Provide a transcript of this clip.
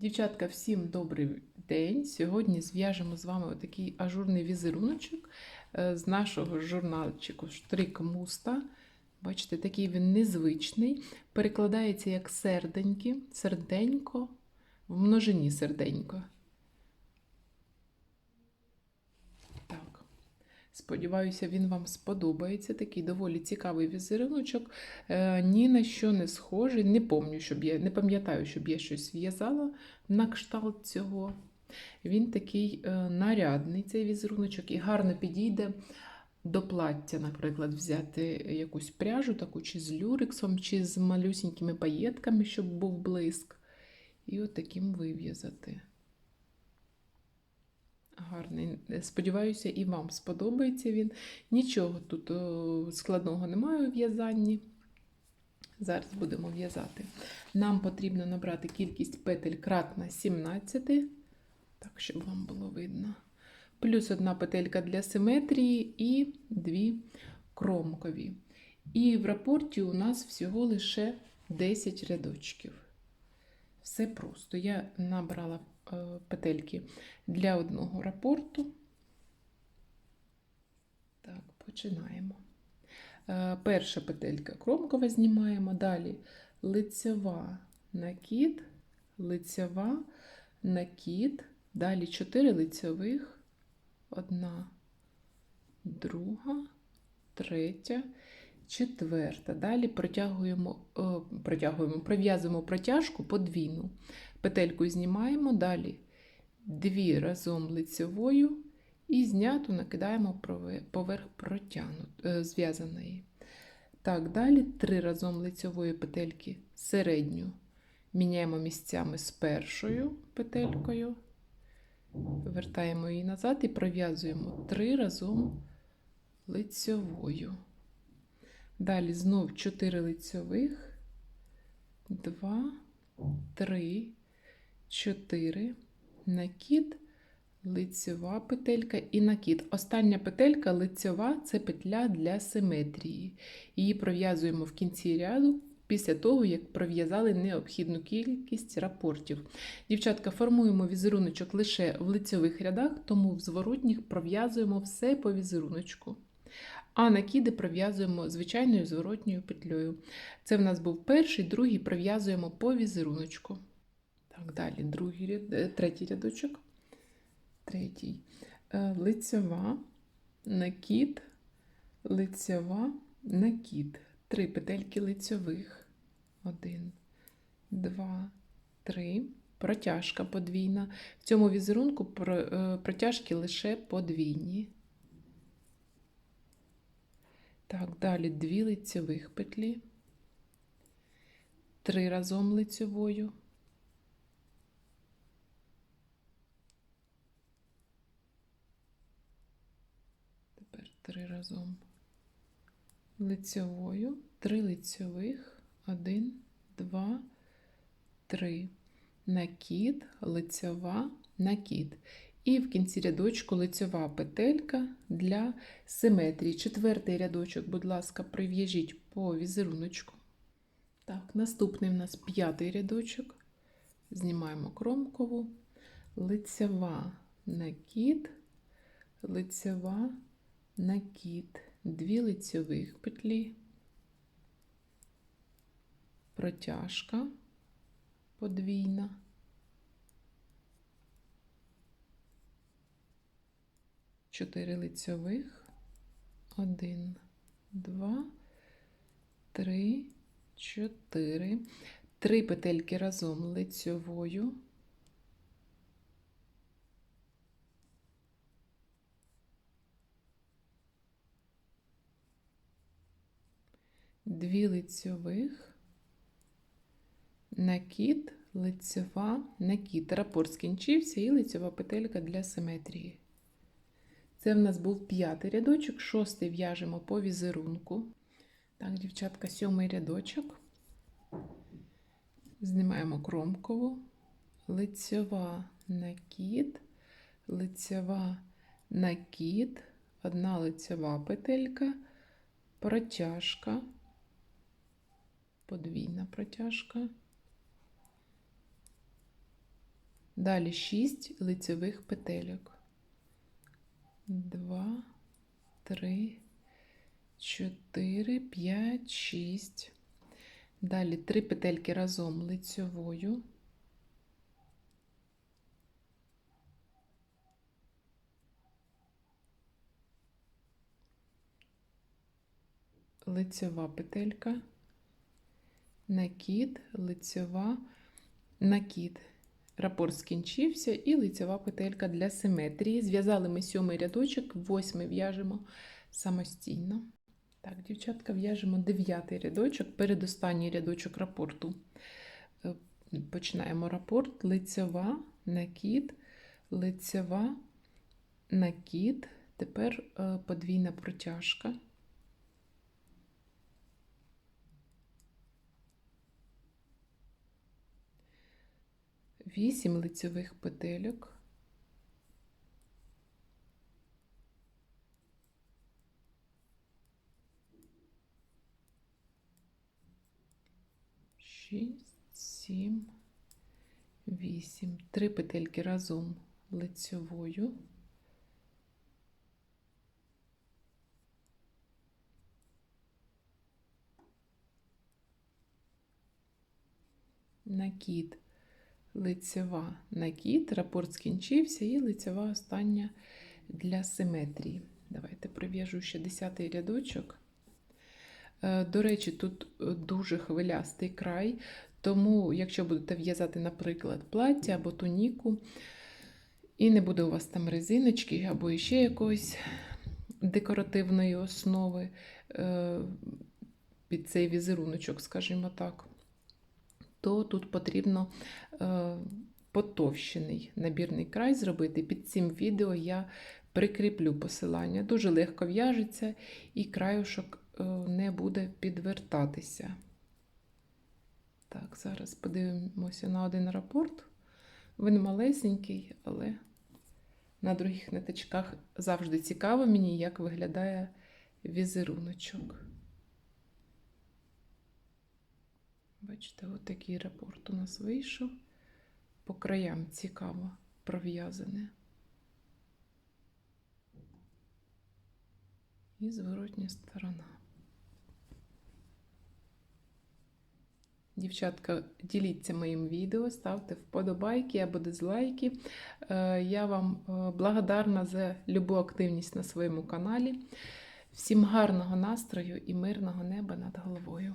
Дівчатка, всім добрий день. Сьогодні зв'яжемо з вами такий ажурний візеруночок е, з нашого журнальчику Штрик Муста. Бачите, такий він незвичний. Перекладається як серденьки, серденько, в множині серденько. Так. Сподіваюся, він вам сподобається. Такий доволі цікавий візеруночок. Е, ні на що не схожий. Не пам'ятаю, щоб я не пам'ятаю, щоб я щось в'язала на кшталт цього. Він такий е, нарядний, цей візеруночок, і гарно підійде до плаття, наприклад, взяти якусь пряжу, таку чи з люрексом, чи з малюсінькими паєтками, щоб був блиск. І от таким вив'язати. Гарний. Сподіваюся, і вам сподобається він. Нічого тут складного немає у в'язанні. Зараз будемо в'язати. Нам потрібно набрати кількість петель кратна 17, так, щоб вам було видно. Плюс одна петелька для симетрії і дві кромкові. І в рапорті у нас всього лише 10 рядочків. Все просто. Я набрала е, петельки для одного рапорту. Так, починаємо. Е, перша петелька кромкова знімаємо, далі лицева накид, лицева накид, далі 4 лицевих, одна, друга, третя, четверта. Далі протягуємо, е, протягуємо, пров'язуємо протяжку подвійну. Петельку знімаємо, далі дві разом лицевою і зняту накидаємо поверх е, зв'язаної. Так, далі три разом лицевої петельки середню міняємо місцями з першою петелькою, вертаємо її назад і пров'язуємо три разом лицевою. Далі знов 4 лицьових, 2, 3, 4, накид, лицьова петелька і накид. Остання петелька лицьова це петля для симетрії. Її пров'язуємо в кінці ряду після того, як пров'язали необхідну кількість рапортів. Дівчатка, формуємо візеруночок лише в лицьових рядах, тому в зворотніх пров'язуємо все по візеруночку. А накиди пров'язуємо звичайною зворотньою петлею. Це в нас був перший, другий пров'язуємо по візеруночку. Так, далі другий е, третій рядочок. Третій. Е, лицьова, накид, лицьова, накид. Три петельки лицьових. Один, два, три. Протяжка подвійна. В цьому візерунку е, протяжки лише подвійні. Так, далі дві лицьових петлі, три разом лицьовою. Тепер три разом лицьовою, три лицьових, один, два, три. Накид, лицьова, накид. І в кінці рядочку лицьова петелька для симетрії. Четвертий рядочок, будь ласка, прив'яжіть по візеруночку. Так, наступний у нас п'ятий рядочок. Знімаємо кромкову, лицьова накид, лицьова накид, дві лицьових петлі, протяжка подвійна. 4 лицьових, 1, 2, 3, 4, 3 петельки разом лицьовою. Дві лицьових, накид, лицьова, накид. Рапорт скінчився і лицьова петелька для симетрії. Це в нас був п'ятий рядочок, шостий в'яжемо по візерунку. Так, дівчатка, сьомий рядочок. Знімаємо кромкову, лицьова накид, лицьова накид, одна лицьова петелька, протяжка, подвійна протяжка. Далі 6 лицевих петельок. 2, 3, 4, 5, 6. Далі 3 петельки разом лицьовою. Лицьова петелька, накид, лицьова, накид. Рапорт скінчився і лицьова петелька для симетрії. Зв'язали ми сьомий рядочок, восьмий в'яжемо самостійно. Так, дівчатка, в'яжемо дев'ятий рядочок, передостанній рядочок рапорту. Е, Починаємо рапорт, лицьова, накид, лицьова, накид. Тепер е, подвійна протяжка. Вісім лицьових петельок. Шість, сім, вісім. Три петельки разом лицьовою. Накид, лицева накид, рапорт скінчився і лицева остання для симетрії. Давайте прив'яжу ще 10 рядочок. Е, До речі, тут е, дуже хвилястий край, тому, якщо будете в'язати, наприклад, плаття або туніку, і не буде у вас там резиночки або ще якоїсь декоративної основи е, під цей візеруночок, скажімо так, то тут потрібно е, потовщений набірний край зробити. Під цим відео я прикріплю посилання. Дуже легко в'яжеться і краюшок е, не буде підвертатися. Так, зараз подивимося на один рапорт. Він малесенький, але на других ниточках завжди цікаво мені, як виглядає візеруночок. Бачите, отакий рапорт у нас вийшов. По краям цікаво пров'язане. І зворотня сторона. Дівчатка, діліться моїм відео, ставте вподобайки або дизлайки. Е, Я вам е, благодарна за любу активність на своєму каналі. Всім гарного настрою і мирного неба над головою.